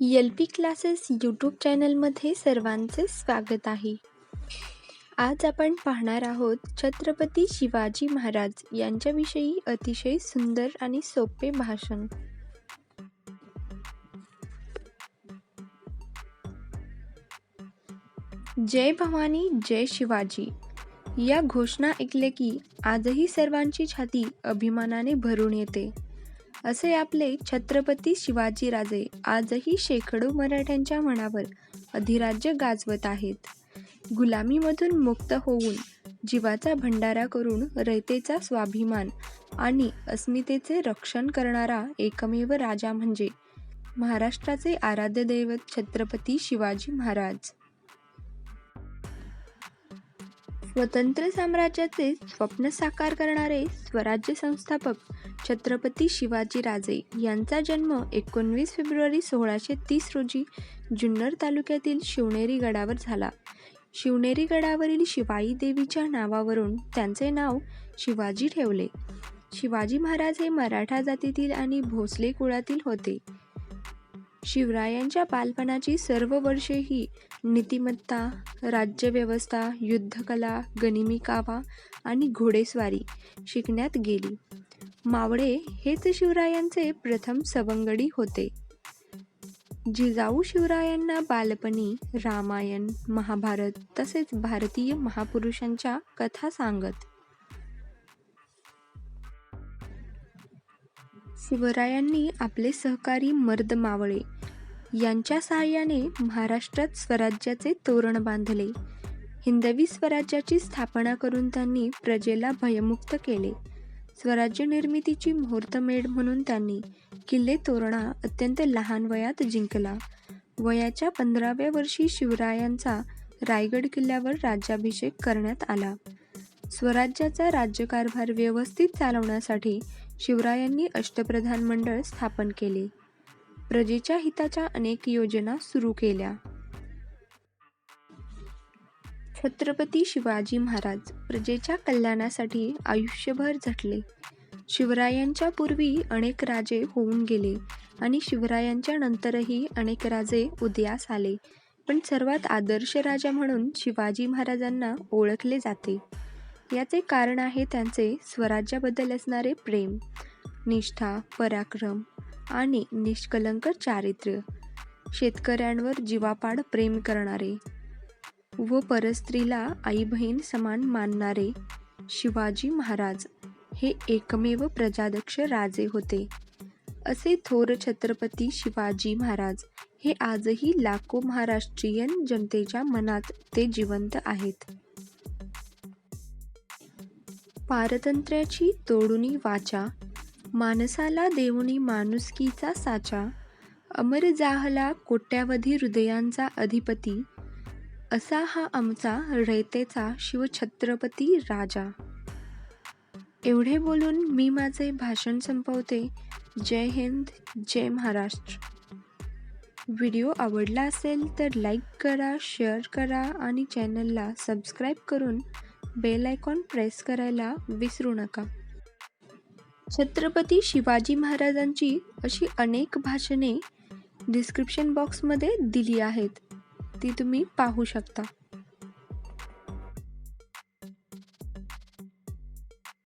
L P classes YouTube चॅनलमध्ये सर्वांचे स्वागत आहे. आज आपण पाहणार आहोत छत्रपती शिवाजी महाराज यांच्याविषयी अतिशय सुंदर आणि सोपे भाषण. जय भवानी जय शिवाजी. या घोषणा ऐकले की आजही सर्वांची छाती अभिमानाने भरून येते. असे आपले छत्रपती शिवाजीराजे आजही शेकडो मराठ्यांच्या मनावर अधिराज्य गाजवत आहेत. गुलामीमधून मुक्त होऊन जीवाचा भंडारा करून रयतेचा स्वाभिमान आणि अस्मितेचे रक्षण करणारा एकमेव राजा म्हणजे महाराष्ट्राचे आराध्य दैवत छत्रपती शिवाजी महाराज. स्वतंत्र साम्राज्याचे स्वप्न साकार करणारे स्वराज्य संस्थापक छत्रपती शिवाजीराजे यांचा जन्म एकोणवीस फेब्रुवारी सोळाशे तीस रोजी जुन्नर तालुक्यातील शिवनेरी गडावर झाला. शिवनेरी गडावरील शिवाई देवीच्या नावावरून त्यांचे नाव शिवाजी ठेवले. शिवाजी महाराज हे मराठा जातीतील आणि भोसले कुळातील होते. शिवरायांच्या बालपणाची सर्व वर्षे ही नीतिमत्ता राज्यव्यवस्था युद्धकला गनिमी कावा आणि घोडेस्वारी शिकण्यात गेली. मावळे हेच शिवरायांचे प्रथम सवंगडी होते. जिजाऊ शिवरायांना बालपणी रामायण महाभारत तसेच भारतीय महापुरुषांच्या कथा सांगत. शिवरायांनी आपले सहकारी मर्द मावळे यांच्या सहाय्याने महाराष्ट्रात स्वराज्याचे तोरण बांधले. हिंदवी स्वराज्याची स्थापना करून त्यांनी प्रजेला भयमुक्त केले. स्वराज्य निर्मितीची मुहूर्तमेढ म्हणून त्यांनी किल्ले तोरणा अत्यंत लहान वयात जिंकला. वयाच्या पंधराव्या वर्षी शिवरायांचा रायगड किल्ल्यावर राज्याभिषेक करण्यात आला. स्वराज्याचा राज्यकारभार व्यवस्थित चालवण्यासाठी शिवरायांनी अष्टप्रधान मंडळ स्थापन केले. प्रजेच्या हिताच्या अनेक योजना सुरू केल्या. छत्रपती शिवाजी महाराज प्रजेच्या कल्याणासाठी आयुष्यभर झटले. शिवरायांच्या पूर्वी अनेक राजे होऊन गेले आणि शिवरायांच्या नंतरही अनेक राजे उदयास आले. पण सर्वात आदर्श राजा म्हणून शिवाजी महाराजांना ओळखले जाते. याचे कारण आहे त्यांचे स्वराज्याबद्दल असणारे प्रेम निष्ठा पराक्रम आणि निष्कलंक चारित्र्य. शेतकऱ्यांवर जीवापाड प्रेम करणारे व परस्त्रीला आई बहीण समान मानणारे शिवाजी महाराज हे एकमेव प्रजादक्ष राजे होते. असे थोर छत्रपती शिवाजी महाराज हे आजही लाखो महाराष्ट्रीयन जनतेच्या मनात ते जिवंत आहेत. पारतंत्र्याची तोडुनी वाचा माणसाला देऊनी माणुसकीचा साचा अमर जाहला कोट्यावधी हृदयांचा अधिपती असा हा आमचा रयतेचा शिवछत्रपती राजा. एवढे बोलून मी माझे भाषण संपवते. जय हिंद जय महाराष्ट्र. व्हिडिओ आवडला असेल तर लाईक करा शेअर करा आणि चॅनलला सबस्क्राईब करून बेल आयकॉन प्रेस करायला विसरू नका. छत्रपती शिवाजी महाराजांची अशी अनेक भाषणे डिस्क्रिप्शन बॉक्समध्ये दिली आहेत. ती तुम्ही पाहू शकता.